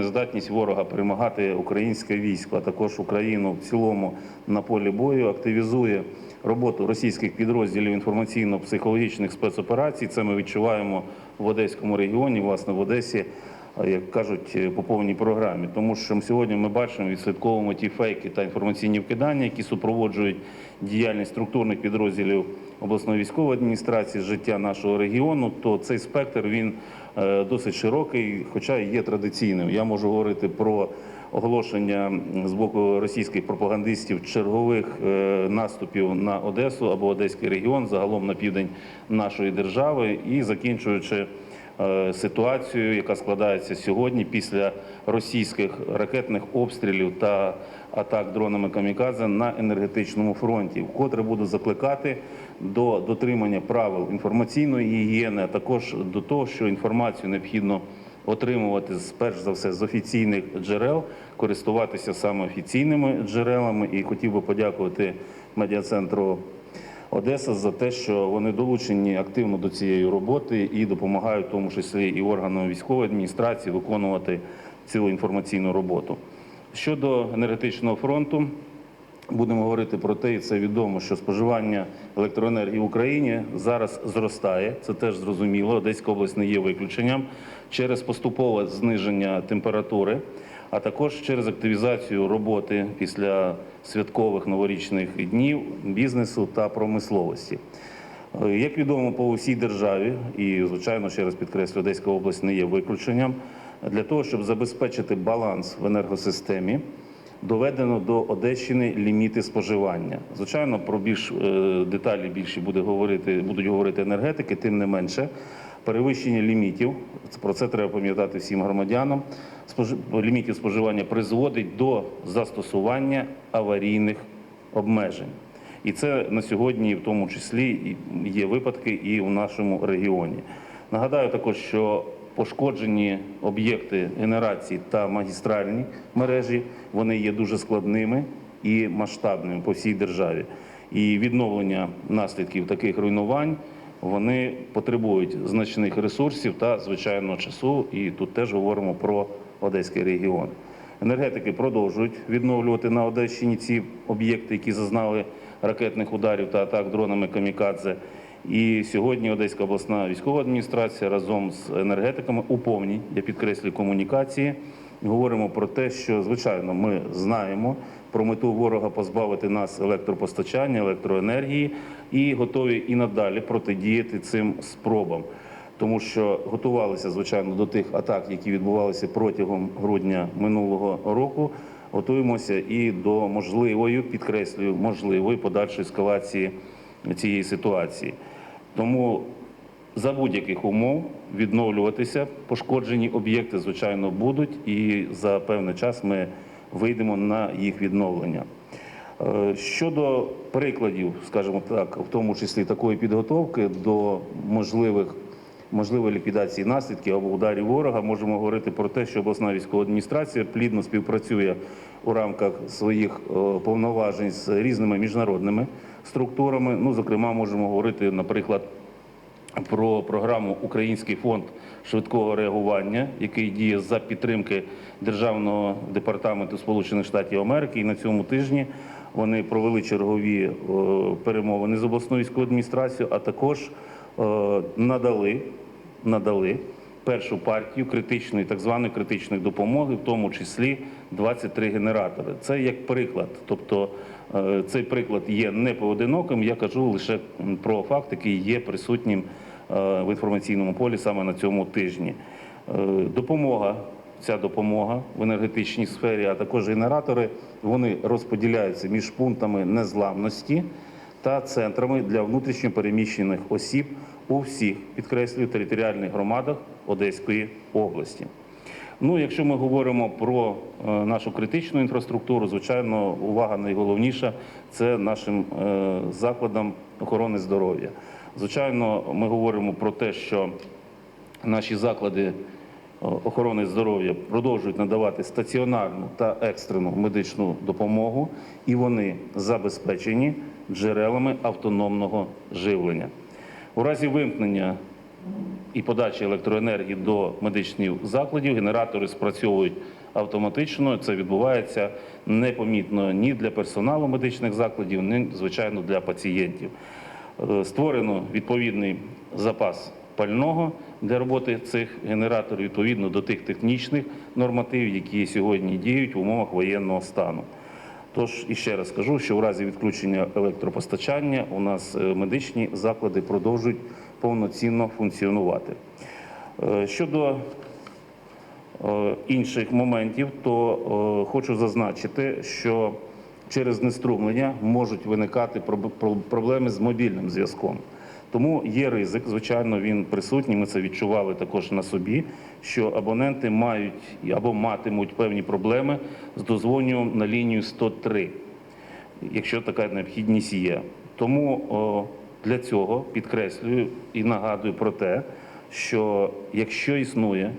нездатність ворога перемагати українське військо, а також Україну в цілому на полі бою, активізує роботу російських підрозділів інформаційно-психологічних спецоперацій. Це ми відчуваємо в Одеському регіоні, власне, в Одесі як кажуть, по повній програмі. Тому що сьогодні ми бачимо, відслідковуємо ті фейки та інформаційні вкидання, які супроводжують діяльність структурних підрозділів обласної військової адміністрації, життя нашого регіону. То цей спектр він е, досить широкий, хоча і є традиційним. Я можу говорити про оголошення з боку російських пропагандистів чергових е, наступів на Одесу або Одеський регіон, загалом на південь нашої держави, і закінчуючи е, ситуацію, яка складається сьогодні після російських ракетних обстрілів та атак дронами камікадзе на енергетичному фронті, вкотре буду закликати до дотримання правил інформаційної гігієни, а також до того, що інформацію необхідно отримувати перш за все з офіційних джерел, користуватися саме офіційними джерелами. І хотів би подякувати медіа-центру Одеса за те, що вони долучені активно до цієї роботи і допомагають, в тому числі і органам військової адміністрації, виконувати цю інформаційну роботу. Щодо енергетичного фронту, будемо говорити про те, і це відомо, що споживання електроенергії в Україні зараз зростає. Це теж зрозуміло. Одеська область не є виключенням через поступове зниження температури, а також через активізацію роботи після святкових новорічних днів бізнесу та промисловості. Е, Як відомо по всій державі, і звичайно, ще раз підкреслю, Одеська область не є виключенням. Для того, щоб забезпечити баланс в енергосистемі, доведено до Одещини ліміти споживання. Звичайно, про більш е, деталі більше буде говорити, будуть говорити енергетики, тим не менше. Перевищення лімітів, про це треба пам'ятати всім громадянам. Лімітів споживання призводить до застосування аварійних обмежень. І це на сьогодні, в тому числі, є випадки і у нашому регіоні. Нагадаю також, що пошкоджені об'єкти генерації та магістральні мережі вони є дуже складними і масштабними по всій державі. І відновлення наслідків таких руйнувань вони потребують значних ресурсів та звичайно часу. І тут теж говоримо про Одеський регіон. Енергетики продовжують відновлювати на Одещині ці об'єкти, які зазнали ракетних ударів та атак дронами камікадзе. І сьогодні Одеська обласна військова адміністрація разом з енергетиками у повній, я підкреслюю, комунікації говоримо про те, що звичайно ми знаємо про мету ворога позбавити нас електропостачання, електроенергії і готові і надалі протидіяти цим спробам тому що готувалися звичайно до тих атак, які відбувалися протягом грудня минулого року. Готуємося і до можливої, підкреслюю, можливої подальшої ескалації цієї ситуації. Тому за будь-яких умов відновлюватися пошкоджені об'єкти, звичайно, будуть, і за певний час ми вийдемо на їх відновлення. Е, Щодо прикладів, скажімо так, в тому числі такої підготовки до можливих можливої ліквідації наслідків або ударів ворога, можемо говорити про те, що обласна військова адміністрація плідно співпрацює у рамках своїх е, повноважень з різними міжнародними структурами. Ну, зокрема, можемо говорити, наприклад, про програму Український фонд швидкого реагування, який діє за підтримки Державного департаменту Сполучених Штатів Америки. І на цьому тижні вони провели чергові е, перемовини з обласною військовою адміністрацією, а також е, надали, надали першу партію критичної, так званої критичної допомоги, в тому числі 23 генератори. Це як приклад. Тобто е, цей приклад є не поодиноким. Я кажу лише про факт, який є присутнім е, в інформаційному полі саме на цьому тижні. Е, Допомога. Ця допомога в енергетичній сфері, а також генератори, вони розподіляються між пунктами незламності та центрами для внутрішньо переміщених осіб у всіх, підкреслюю, територіальних громадах Одеської області. Ну, якщо ми говоримо про е, нашу критичну інфраструктуру, звичайно, увага найголовніша це нашим е, закладам охорони здоров'я. Звичайно, ми говоримо про те, що наші заклади е, охорони здоров'я продовжують надавати стаціонарну та екстрену медичну допомогу, і вони забезпечені джерелами автономного живлення. У разі вимкнення і подачі електроенергії до медичних закладів. Генератори спрацьовують автоматично. Це відбувається непомітно ні для персоналу медичних закладів, ні, звичайно, для пацієнтів. Е, Створено відповідний запас пального для роботи цих генераторів відповідно до тих технічних нормативів, які сьогодні діють в умовах воєнного стану. Тож і ще раз скажу, що в разі відключення електропостачання у нас е, медичні заклади продовжують повноцінно функціонувати. Е, Щодо е, інших моментів, то е, хочу зазначити, що через знеструмлення можуть виникати проблеми з мобільним зв'язком. Тому є ризик, звичайно, він присутній. Ми це відчували також на собі, що абоненти мають або матимуть певні проблеми з дозвонюванням на лінію 103 якщо така необхідність є. Тому для цього підкреслюю і нагадую про те, що якщо існує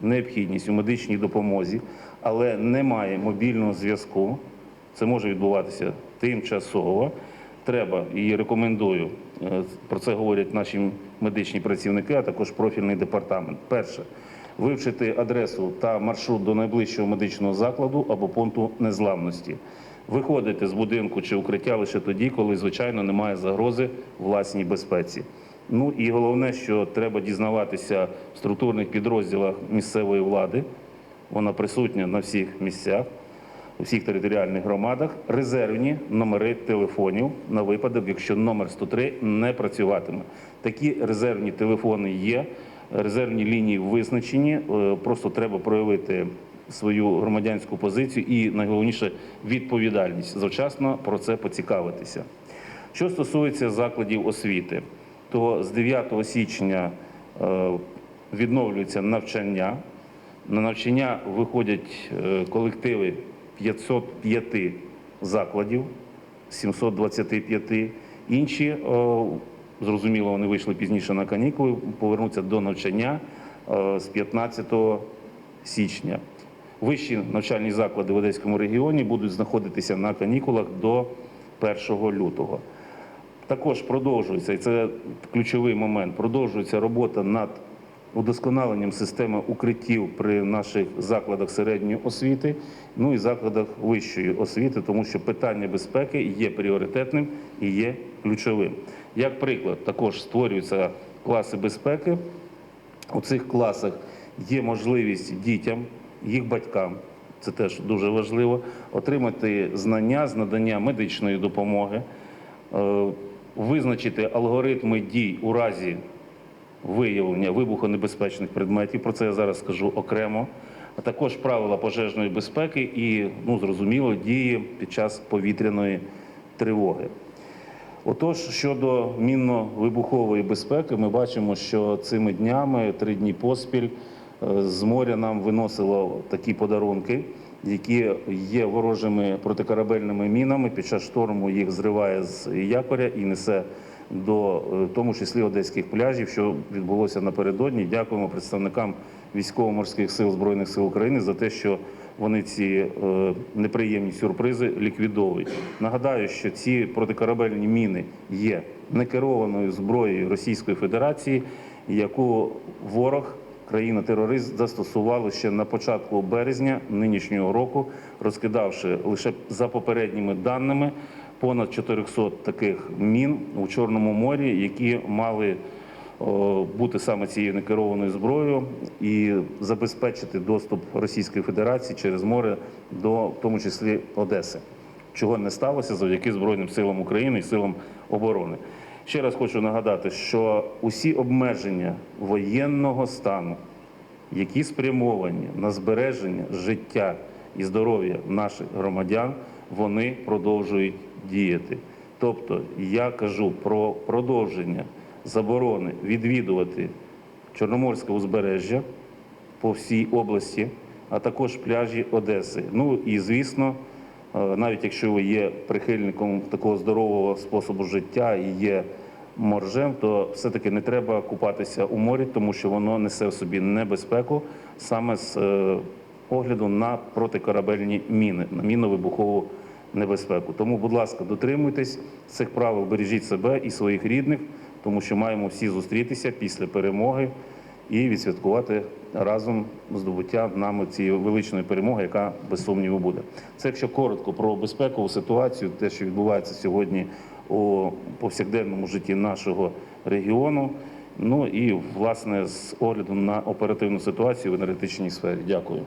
необхідність у медичній допомозі, але немає мобільного зв'язку, це може відбуватися тимчасово. Треба і рекомендую, е, про це говорять наші медичні працівники, а також профільний департамент. Перше, вивчити адресу та маршрут до найближчого медичного закладу або пункту незламності. Виходити з будинку чи укриття лише тоді, коли, звичайно, немає загрози власній безпеці. Ну і головне, що треба дізнаватися в структурних підрозділах місцевої влади. Вона присутня на всіх місцях, у всіх територіальних громадах. Резервні номери телефонів на випадок, якщо номер 103 не працюватиме. Такі резервні телефони є, резервні лінії визначені. Е, Просто треба проявити свою громадянську позицію і найголовніше відповідальність завчасно про це поцікавитися. Що стосується закладів освіти, то з 9 січня е, відновлюється навчання. На навчання виходять е, колективи 505 закладів, 725. Інші, зрозуміло, вони вийшли пізніше на канікули, повернуться до навчання е, з 15 січня. Вищі навчальні заклади в Одеському регіоні будуть знаходитися на канікулах до 1 лютого. Також продовжується, і це ключовий момент, продовжується робота над удосконаленням системи укриттів при наших закладах середньої освіти, ну і закладах вищої освіти, тому що питання безпеки є пріоритетним і є ключовим. Як приклад, також створюються класи безпеки. У цих класах є можливість дітям, їх батькам, це теж дуже важливо, отримати знання з надання медичної допомоги, е, визначити алгоритми дій у разі виявлення вибухонебезпечних предметів. Про це я зараз скажу окремо. А також правила пожежної безпеки і, ну зрозуміло, дії під час повітряної тривоги. Отож, щодо мінно-вибухової безпеки, ми бачимо, що цими днями, три дні поспіль, з моря нам виносило такі подарунки, які є ворожими протикорабельними мінами. Під час шторму їх зриває з якоря і несе до е, тому числі одеських пляжів, що відбулося напередодні. Дякуємо представникам військово-морських сил збройних сил України за те, що вони ці е, неприємні сюрпризи ліквідовують. Нагадаю, що ці протикорабельні міни є некерованою зброєю Російської Федерації, яку ворог. Країна-терорист застосувала ще на початку березня нинішнього року, розкидавши лише за попередніми даними понад 400 таких мін у Чорному морі, які мали бути саме цією некерованою зброєю і забезпечити доступ Російської Федерації через море до в тому числі Одеси, чого не сталося завдяки Збройним силам України і силам оборони. Ще раз хочу нагадати, що усі обмеження воєнного стану, які спрямовані на збереження життя і здоров'я наших громадян, вони продовжують діяти. Тобто я кажу про продовження заборони відвідувати Чорноморське узбережжя по всій області, а також пляжі Одеси. Ну і звісно, навіть якщо ви є прихильником такого здорового способу життя і є моржем, то все-таки не треба купатися у морі, тому що воно несе в собі небезпеку саме з е, огляду на протикорабельні міни, на мінно-вибухову небезпеку. Тому, будь ласка, дотримуйтесь цих правил, бережіть себе і своїх рідних, тому що маємо всі зустрітися після перемоги і відсвяткувати разом здобуття нами цієї величної перемоги, яка без сумніву буде. Це якщо коротко про безпекову ситуацію, те, що відбувається сьогодні у повсякденному житті нашого регіону. Ну і власне з огляду на оперативну ситуацію в енергетичній сфері. Дякую.